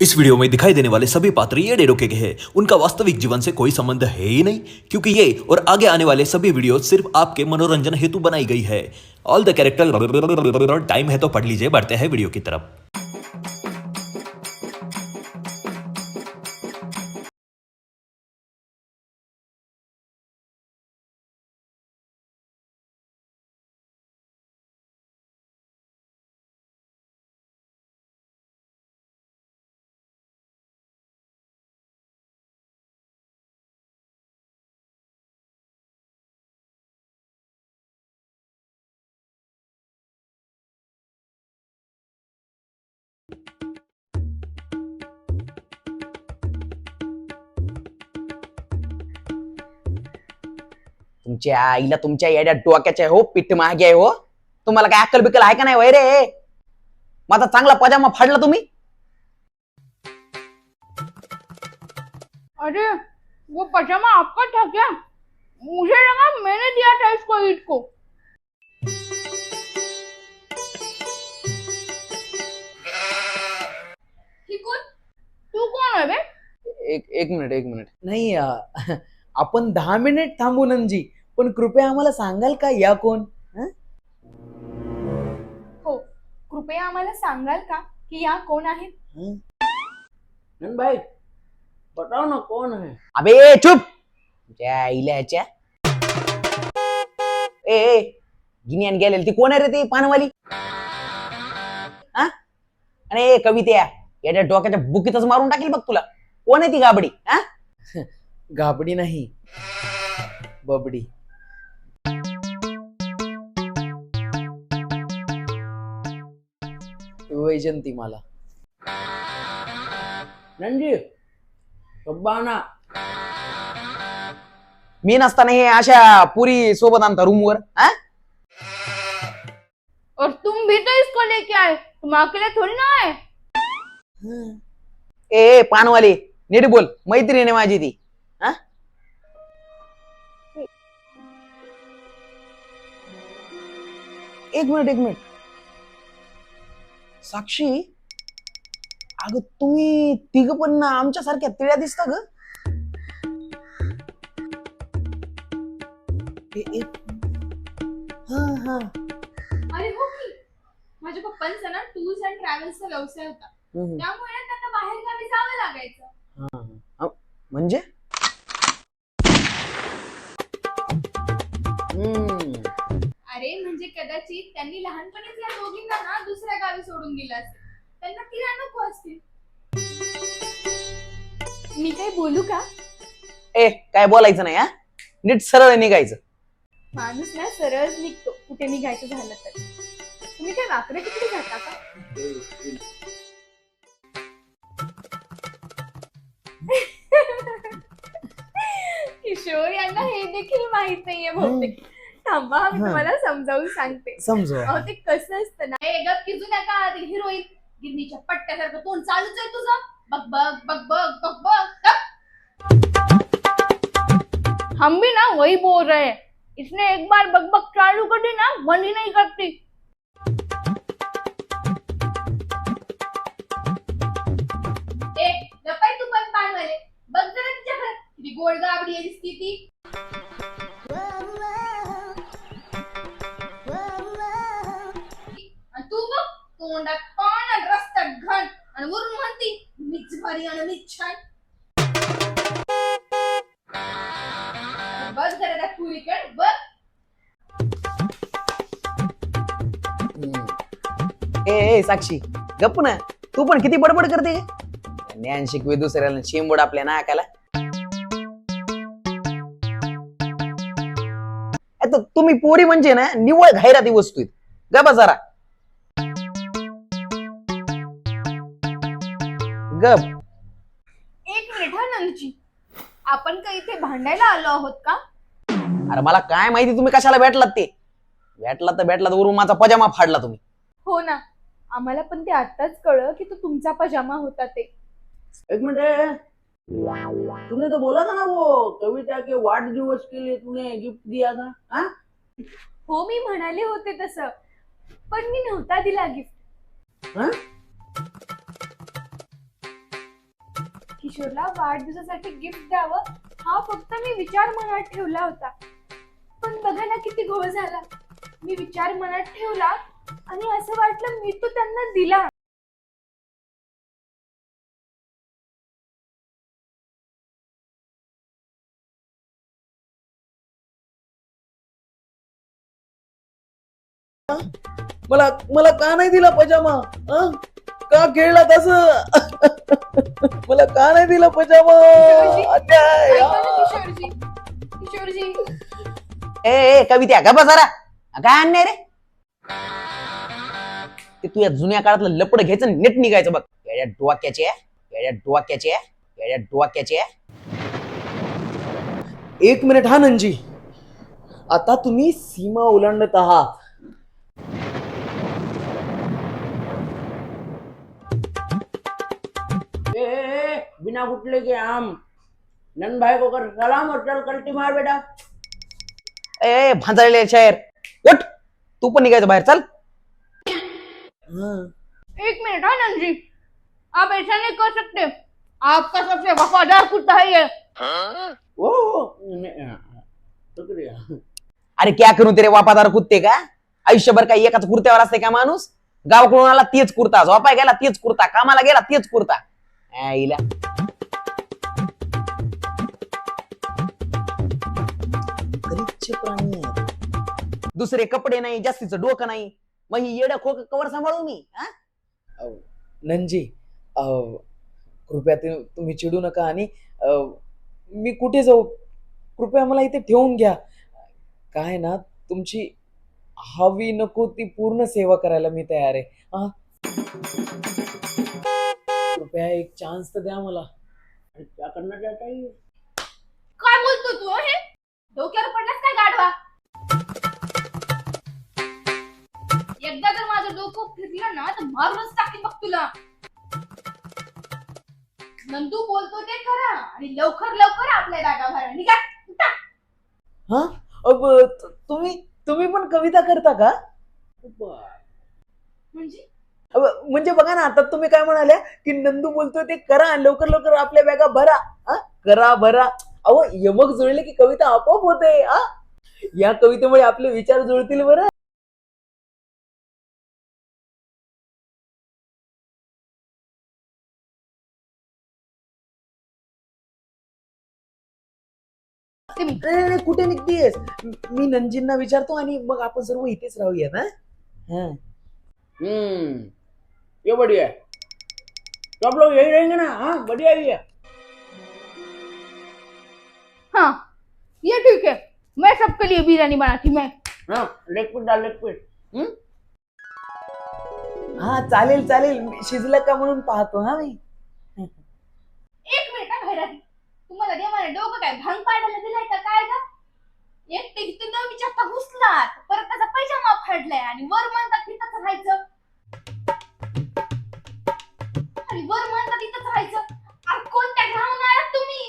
इस video में दिखाई देने वाले सभी पात्र ये डेरो के हैं। उनका वास्तविक जीवन से कोई संबंध है ही नहीं, क्योंकि ये और आगे आने वाले सभी वीडियो सिर्फ़ आपके मनोरंजन हेतु बनाई गई है। ऑल द कैरेक्टर टाइम है तो पढ़ लीजिए, बढ़ते हैं वीडियो की तरफ़। तुमच्या आईला तुमच्या येड्या डोक्याच्या आहे हो पीठ महागे आहे हो. तुम्हाला काय अक्कल बिक्कल आहे का नाही वय रे माझा चांगला पजामा फाडला तुम्ही? अरे वो पजामा आपका था क्या? मुझे लगा मैंने दिया था इसको ईद को। तू कौन है बे? एक एक मिनिट एक मिनिट. नाही अं, आपण दहा मिनिट थांबू नंजी पण कृपया आम्हाला सांगाल का या कोण? हो? कृपया आम्हाला सांगाल का की या कोण आहेत? भाई बताओ ना कौन है अबे चुप! आईला ह्याच्या ए ए गिन्यान गेलेली ती कोण आहे रे ती पानवाली? हा? आणि ए कवित्या याच्या डोक्याच्या बुकीतच मारून टाकील बघ तुला. कोण आहे ती गाबडी? हा? गाबडी नाही बबडी. वैजंती मला. नंजी सब्बाना मी नसताना हे अशा पुरी सोबत आणता रूमवर हा? और तुम भी तो इसको लेके आए. तुम अकेले थोड़ी ना आए. ए ए, पानवाली नीट बोल मैत्रीण आहे माझी ती हा? एक मिनिट एक मिनिट. साक्षी अगं तुम्ही तिघ पण ना आमच्या सारख्या तिळ्या दिसता ग ए, ए. हा हा अरे हो की माझ्या पप्पांचा ना टूर्स अँड ट्रॅव्हल्सचा व्यवसाय होता हम्म. त्यामुळे ना त्यांना बाहेर गावी जावं लागायचं हा, हा. म्हणजे दिलं असेल. त्यांना तिला नको असतील. मी काही बोलू का? ए काय बोलायचं नाही हा? नीट सरळ निघायचं. माणूस ना सरळच निघतो. कुठे निघायचं झालं तर. तुम्ही काय वाकडे तिकडे जाता का? किशोर यांना हे देखील माहीत नाहीये बहुतेक. थांबा मी हा. तुम्हाला समजावून सांगते. समजवा. अहो ते कसं असतं ना हे गप किजू नका ती हिरोईन गिरणीच्या पट्ट्यासारखं तोंड चालूच आहे तुझं. बघ बघ बघ बघ बघ बघ. गप. हम भी ना वही बोल रहे. हैं इसने एक बार बक बक चालू कर दी ना बंद ही नहीं करती. ए ए साक्षी गप्प ना. तू पण किती बडबड करते? ज्ञान शिकवे दुसऱ्याला शेंबूड आपल्या नाकाला. आता तुम्ही पोरी म्हणजे ना निवळ घायराती वस्तू गप जरा. गप एक मिनिट हा नंदची आपण का इथे भांडायला आलो आहोत का? अरे मला काय माहिती तुम्ही कशाला भेटलात ते? भेटला तर भेटला तर वरून माझा पजामा फाडला तुम्ही. हो ना. आम्हाला पण ते आताच कळलं की तो तुमचा पजामा होता ते. एक मिनट. तूने तो बोला था ना वो कविता के वाढदिवस के लिए तूने गिफ्ट दिया था हाँ? हो मी म्हणाले होते तसं पण मी नव्हता दिला गिफ्ट हाँ? किशोरला वाढदिवसासाठी गिफ्ट द्यावं हा फक्त मी विचार मनात ठेवला होता. पण बघा ना किती घोळ झाला. मी विचार मनात ठेवला आणि असं वाटलं मी तो त्यांना दिला. मला मला का नाही दिला पजामा? हं? का खेळला तस? मला का नाही दिला पजामा? अन्याय, ऐका ना. किशोरजी? किशोरजी? ए ए कवित्या गा जरा. काय आणणे रे. ते तू या जुन्या काळातलं लपड घ्यायचं नेट निघायचं बघ. येड्या डोक्याचे येड्या डोक्याचे येड्या डोक्याचे. एक मिनिट हा नंजी. आता तुम्ही सीमा ओलांडत आहात. बिना कुठले के आम. नन भाई को कर सलाम और चल कल्टी मार बेटा. ए भांजलेले शायर उठ. तू पण निघायचं बाहेर. चल. एक मिनट हाँ नंजी आप ऐसा नहीं कर सकते. आपका सबसे वफादार कुत्ता है ये. ओ शुक्रिया. अरे क्या करू तेरे वापादार कुत्ते का? आयुष्यभर काही एकाच कुर्त्यावर असते का माणूस? गावाकडून आला तेच कुर्ता झोपाय गेला तेच कुर्ता कामाला गेला तेच कुर्ता. आईला गरीबचे प्राणी आहेत. दुसरे कपडे नाही जास्तीचं डोकं नाही. मग ही येडं खोक कवर सांभाळू मी हा? नंजी अं, कृपया ते- तुम्ही चिडू नका आणि मी कुठे जाऊ कृपया मला इथे ठेवून घ्या काय ना तुमची हवी नको ती पूर्ण सेवा करायला मी तयार आहे हा? कृपया एक चान्स तर द्या मला क्या करना चाहता है ये? काय बोलतो तू हे डोक्यावर फिरलं ना तर मारूनच टाकीन बघ तुला. नंदू बोलतो ते करा आणि लवकर लवकर आपल्या जागा भरा. निघा उठा. हा? अब, त- तुम्ही तुम्ही पण कविता करता का? म्हणजे? अब, म्हणजे बघा ना आता तुम्ही काय म्हणाल्या की नंदू बोलतोय ते करा लवकर लवकर आपल्या बॅगा भरा. हा? करा भरा. अहो यमक जुळले की कविता आपोआप होते हा? या कवितेमुळे आपले विचार जुळतील बरं. ते मी- नाही, नाही, कुठे निघतीयस? मी नंजींना विचारतो आणि मग आपण सर्व इथेच राहूया ना हा. हम्म. ये बढ़िया. है तो आप लोग यही रहेंगे ना? हाँ बढ़िया ही है हाँ ये ठीक है मैं सबके लिए बिरयानी बनाती मैं. हाँ लेग पीस डाल लेग पीस. हम्म? हा चालेल चालेल. मी शिजलं का म्हणून पाहतो हा मी. एक मिनिट हा घरात तुम्हाला देवाने डोकं काय भांग पाडायला एक ते इथे न विचारता घुसलात. परत त्याचा पैजामा फाडलाय आणि वर म्हणतात तिथंच राहायचं. आणि वर म्हणतात तिथंच राहायचं. अरे कोणत्या ग्रहावर तुम्ही?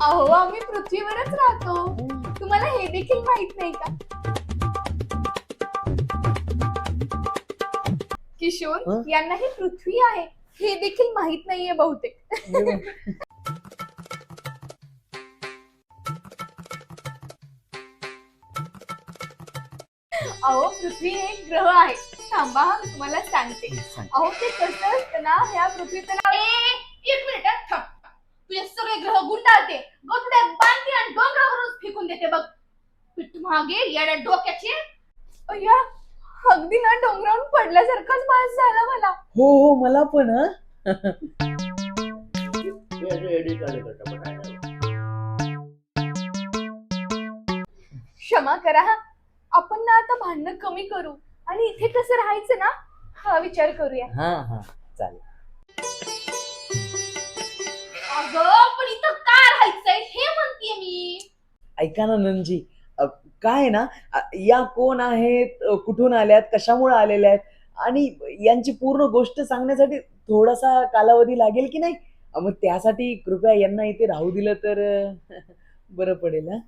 अहो आम्ही पृथ्वीवरच राहतो. तुम्हाला हे देखील माहीत नाही का? किशोर? यांना ही पृथ्वी आहे. हे देखील माहीत नाहीये बहुतेक. पृथ्वी हे एक ग्रह आहे. थांबा हा, मी तुम्हाला सांगते. अहो ते कसं असतं ना ह्या पृथ्वीचं नाव एक मिनिट हा, थांब. तुझे सगळे ग्रह गुंडाळते. गोठड्यात बांधते आणि डोंगरावरून फेकून देते बघ. पीठ मागे येड्या डोक्याचे. अय्या अगदी ना डोंगरावरून पडल्यासारखाच भास झाला मला. हो हो मला पण हा. क्षमा करा हा. आपण ना आता भांडणं कमी करू आणि इथे कसं राहायचं ना हा विचार करूया. हा हा चालेल. अगं पण इथं का राहायचंय? हे म्हणतीये मी. ऐका ना अ, काय आहे ना अ, या कोण आहेत अ, कुठून आल्यात कशामुळे आलेल्या आहेत? आणि यांची पूर्ण गोष्ट सांगण्यासाठी थोडासा कालावधी लागेल की नाही? अ, मग त्यासाठी कृपया यांना इथे राहू दिलं तर अ, बरं पडेल हा?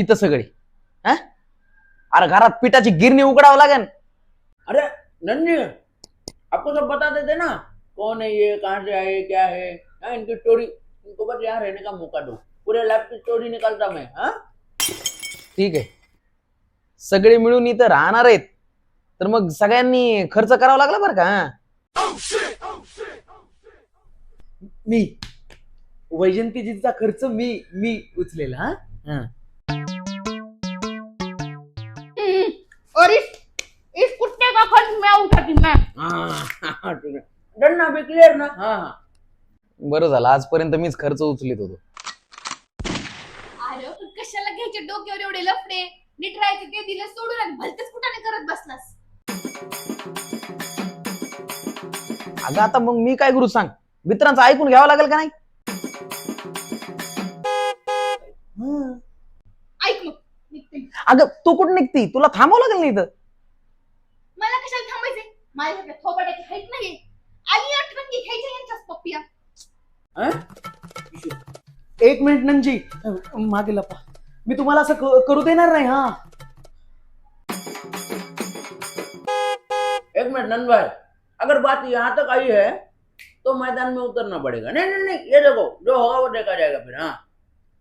इथं सगळे. हा? अरे घरात पिठाची गिरणी उघडावं लागेल. अरे नंदी आपको सब बता देते ना कौन है ये कहाँ से आए क्या है हाँ, इनकी स्टोरी इनको बस यहाँ रहने का मौका दो. पूरे लाइफ की स्टोरी निकालता मैं हाँ? ठीक आहे. सगळे मिळून इथं राहणार आहेत. तर मग सगळ्यांनी खर्च करावा लागला बरं का हा? मी वैजंतीजीचा खर्च मी मी उचलेला हा? हा. मैं हाँ ठीक है डन ना अभी क्लियर ना? हाँ. हाँ बरं झालं आजपर्यंत मीच खर्च उचलित होतो. अरे पण कशाला घ्यायचे डोक्यावर एवढे लफडे? नीट राहायचे ते दिले सोडून आणि भलतेच कुठाने करत बसलास? अगं आता मग मी काय करू सांग? मित्रांचं ऐकून घ्यावं लागेल का नाही? हा. ऐक मग निघते मी. अगं तू कुठं निघती? तुला थांबावं लागेल नाही इथं? माझ्यासारख्या थोबाड्याची हाईट नाही आली अठरंगी घ्यायच्या यांच्याच पप्पिया. एक मिनिट नंजी मागे लपा. मी तुम्हाला असं क- करू देणार नाही हा. एक मिनट नंद भाई अगर बात यहाँ तक आई है तो मैदान में उतरना पड़ेगा। नहीं नहीं नहीं ये देखो जो होगा वो देखा जाएगा फिर हाँ।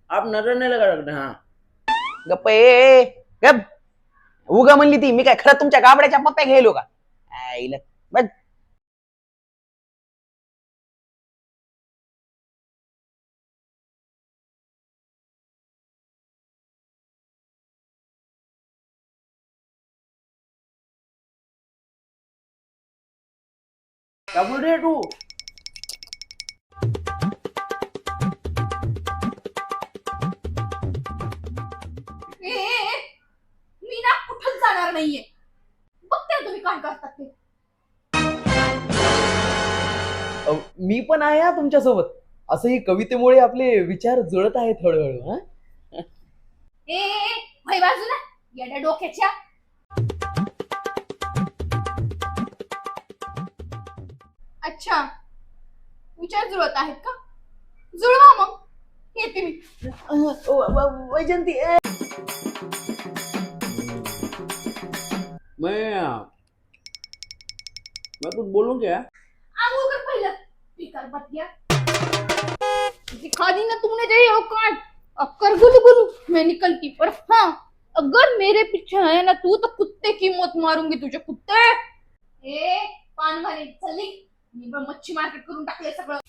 आप नजर नहीं लगा सकते हाँ। गप्प ए, ए गप। उगा म्हणली ती मी काय खरं तुमच्या गाबड्याच्या पप्प्या घ्यायलो का? आईला बघ क्या बोल रही तू ए, ए, ए, मी ना कुठंच जाणार नाहीये? बघते तुम्ही काय करतात ते. मी पण आहे हा तुमच्यासोबत असं ही कवितेमुळे आपले विचार जुळत आहेत हळूहळू हा? ए, वय बाजूला येड्या डोक्याच्या. अच्छा. विचार जुळत आहेत का? जुळवा मग. येते मी. अ, व- व- वैजंती ए. मैं मैं कुछ बोलूं क्या? दिखा दी ना तुमने जो ये औकात अब कर गुलू गुलू। मैं निकलती पर हाँ अगर मेरे पीछे है ना तू तो कुत्ते की मौत मारूंगी तुझे कुत्ते। ए पान मारे चली। मी पण मच्छी मार्केट करून टाकले सगळं।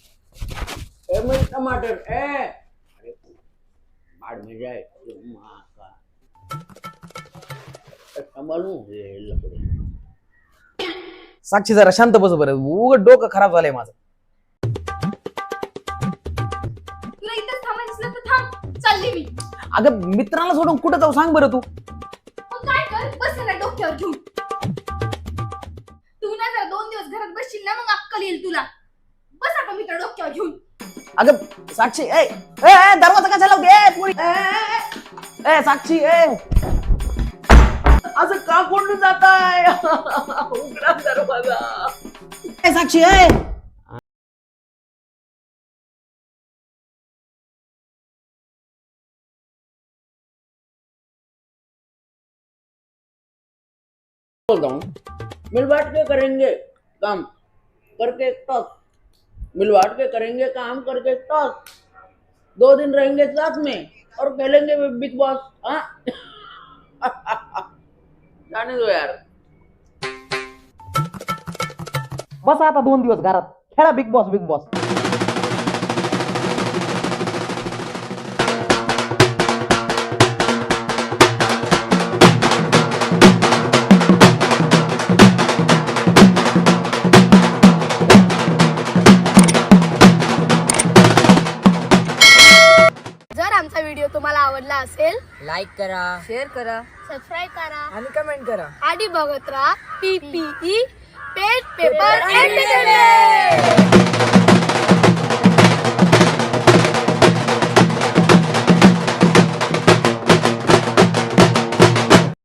ए मैं टमाटर ए। अरे बाढ़ में जाए अरे माँ का। ए, संभालू ये लपड़े। साक्षी जरा शांत बस बरं. उग डोकं खराब झालंय माझं. अगं मित्राला सोडून कुठं जाऊ सांग बरं तू. मग काय कर? बस ना डोक्यावर घेऊन. तू ना जरा दोन दिवस घरात बसशील ना मग अक्कल येईल तुला. बस आता मी तर डोक्यावर घेऊन. अगं साक्षी ए ए, ए, दरवाजा कसा लावते? ए पोरी. ए, ए, ए, ए साक्षी ए. असं का कोण जाताय? उघडा दरवाजा. ए, साक्षी ए. बोलता हूँ। मिल बांट के करेंगे काम। करके टॉस। मिल बांट के करेंगे काम करके टॉस। दो दिन रहेंगे साथ में और खेलेंगे बिग बॉस। हाँ? जाने दो यार। बस आता दोन दिवस घरात। खेळा big boss big boss. Like करा. शेअर करा. सबस्क्राईब करा. आणि कमेंट करा. आणि बघत राहा पीपीई पेट पेपर एंटरटेनमेंट